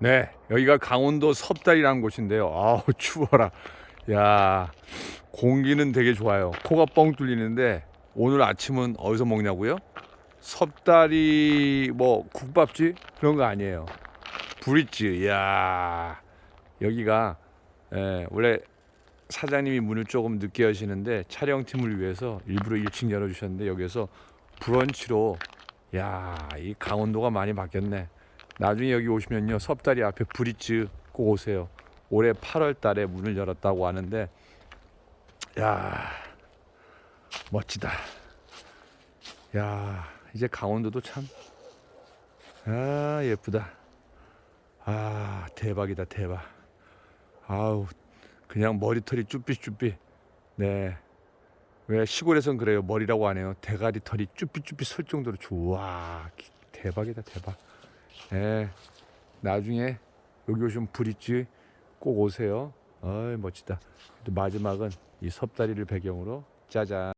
네, 여기가 강원도 섭달이라는 곳인데요. 아우 추워라. 야, 공기는 되게 좋아요. 코가 뻥 뚫리는데 오늘 아침은 어디서 먹냐고요? 섭다리 뭐 국밥집 그런 거 아니에요. 브릿지. 야, 여기가 예, 원래 사장님이 문을 조금 늦게 여시는데 촬영팀을 위해서 일부러 일찍 열어주셨는데 여기서 브런치로 야, 이 강원도가 많이 바뀌었네. 나중에 여기 오시면요 섭다리 앞에 브릿지 꼭 오세요. 올해 8월 달에 문을 열었다고 하는데 야 멋지다. 야 이제 강원도도 참 아 예쁘다. 아 대박이다 대박. 아우 그냥 머리털이 쭈삣쭈삣. 네. 왜 시골에선 그래요 머리라고 안 해요 대가리 털이 쭈삣쭈삣 설 정도로 좋아 대박이다 대박. 예. 나중에 여기 오시면 브릿지 꼭 오세요. 어이 멋지다. 또 마지막은 이 섭다리를 배경으로 짜잔.